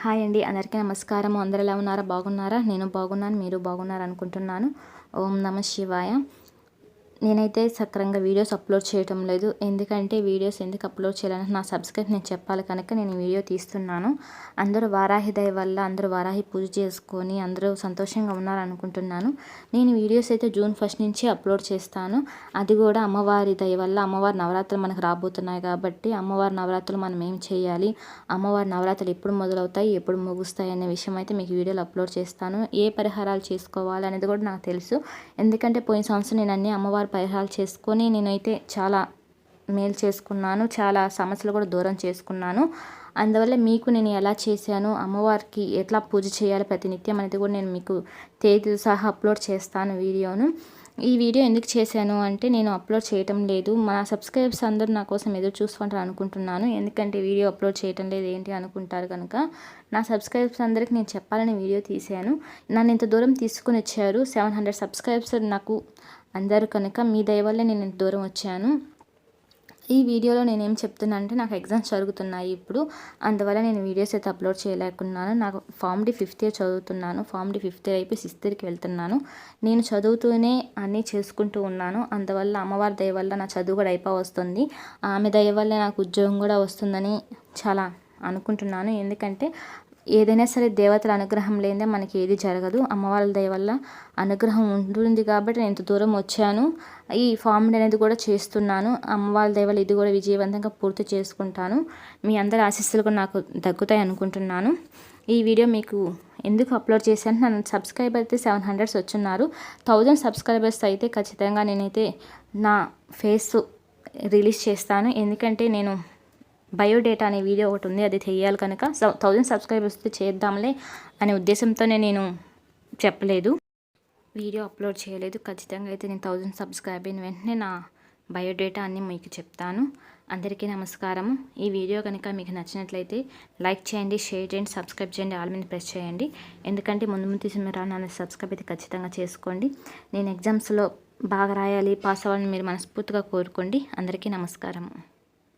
Hi అండి. అందరికీ నమస్కారం. అందరు ఎలా ఉన్నారా? బాగున్నారా? నేను బాగున్నాను. మీరు బాగున్నారు అనుకుంటున్నాను ఓం నమ శివాయ. నేనైతే సక్రంగా వీడియోస్ అప్లోడ్ చేయటం లేదు. ఎందుకంటే వీడియోస్ ఎందుకు అప్లోడ్ చేయాలని నా సబ్స్క్రైబ్ నేను చెప్పాలి కనుక నేను వీడియో తీస్తున్నాను. అందరూ వారాహి దయ వల్ల అందరూ వారాహి పూజ చేసుకొని అందరూ సంతోషంగా ఉన్నారనుకుంటున్నాను. నేను వీడియోస్ అయితే జూన్ ఫస్ట్ నుంచి అప్లోడ్ చేస్తాను. అది కూడా అమ్మవారి దయ వల్ల అమ్మవారి నవరాత్రులు మనకు రాబోతున్నాయి కాబట్టి అమ్మవారి నవరాత్రులు మనం ఏం చేయాలి? అమ్మవారి నవరాత్రులు ఎప్పుడు మొదలవుతాయి? ఎప్పుడు ముగుస్తాయి అనే విషయం అయితే మీకు వీడియోలు అప్లోడ్ చేస్తాను. ఏ పరిహారాలు చేసుకోవాలి అనేది కూడా నాకు తెలుసు. ఎందుకంటే పోయిన సంవత్సరం నేను అన్ని అమ్మవారి రకాల పరిహారాలు చేసుకొని నేనైతే చాలా మేలు చేసుకున్నాను. చాలా సమస్యలు కూడా దూరం చేసుకున్నాను. అందువల్ల మీకు నేను ఎలా చేశాను? అమ్మవారికి ఎట్లా పూజ చేయాలి ప్రతినిత్యం అనేది కూడా నేను మీకు తేదీ సహా అప్లోడ్ చేస్తాను వీడియోను. ఈ వీడియో ఎందుకు చేశాను అంటే నేను అప్లోడ్ చేయటం లేదు. మా సబ్స్క్రైబర్స్ అందరూ నా కోసం ఎదురు చూసుకుంటారు అనుకుంటున్నాను. ఎందుకంటే వీడియో అప్లోడ్ చేయటం లేదు ఏంటి అనుకుంటారు కనుక. నా సబ్స్క్రైబర్స్ అందరికి నేను చెప్పాలని వీడియో తీశాను. నన్ను ఇంత దూరం తీసుకుని వచ్చారు. సెవెన్ హండ్రెడ్ సబ్స్క్రైబర్స్ నాకు అందరు కనుక మీ దయవల్ల నేను ఇంత దూరం వచ్చాను. ఈ వీడియోలో నేను ఏం చెప్తున్నా అంటే నాకు ఎగ్జామ్స్ జరుగుతున్నాయి ఇప్పుడు. అందువల్ల నేను వీడియోస్ అయితే అప్లోడ్ చేయలేకున్నాను. నాకు ఫామ్ డి ఫిఫ్త్ ఇయర్ చదువుతున్నాను. ఫామ్ డి ఫిఫ్త్ ఇయర్ అయిపోయి సిక్స్త్ ఇయర్కి వెళ్తున్నాను. నేను చదువుతూనే అన్నీ చేసుకుంటూ ఉన్నాను. అందువల్ల అమ్మవారి దయ వల్ల నా చదువు కూడా అయిపో వస్తుంది ఆమె దయ వల్ల నాకు ఉద్యోగం కూడా వస్తుందని చాలా అనుకుంటున్నాను. ఎందుకంటే ఏదైనా సరే దేవతల అనుగ్రహం లేదే మనకి ఏది జరగదు. అమ్మవారి దయ వల్ల అనుగ్రహం ఉంటుంది కాబట్టి నేను ఇంత దూరం వచ్చాను. ఈ ఫామ్ అనేది కూడా చేస్తున్నాను. అమ్మవారి దయ వల్ల ఇది కూడా విజయవంతంగా పూర్తి చేసుకుంటాను. మీ అందరి ఆశీస్సులు కూడా నాకు దక్కుతాయి అనుకుంటున్నాను. ఈ వీడియో మీకు ఎందుకు అప్లోడ్ చేశాను? నన్ను సబ్స్క్రైబర్ అయితే సెవెన్ హండ్రెడ్స్ వచ్చున్నారు. థౌజండ్ సబ్స్క్రైబర్స్ అయితే ఖచ్చితంగా నేనైతే నా ఫేస్ రిలీజ్ చేస్తాను. ఎందుకంటే నేను బయోడేటా అనే వీడియో ఒకటి ఉంది అది చేయాలి కనుక. థౌజండ్ సబ్స్క్రైబర్స్ చేద్దాంలే అనే ఉద్దేశంతోనే నేను చెప్పలేదు. వీడియో అప్లోడ్ చేయలేదు. ఖచ్చితంగా అయితే నేను థౌజండ్ సబ్స్క్రైబ్ అయిన వెంటనే నా బయోడేటా అన్ని మీకు చెప్తాను. అందరికీ నమస్కారం ఈ వీడియో కనుక మీకు నచ్చినట్లయితే లైక్ చేయండి షేర్ చేయండి సబ్స్క్రైబ్ చేయండి ఆల్ మీద ప్రెస్ చేయండి. ఎందుకంటే ముందు ముందు తీసిన రాను సబ్స్క్రైబ్ అయితే ఖచ్చితంగా చేసుకోండి. నేను ఎగ్జామ్స్లో బాగా రాయాలి పాస్ అవ్వాలని మీరు మనస్ఫూర్తిగా కోరుకోండి. అందరికీ నమస్కారం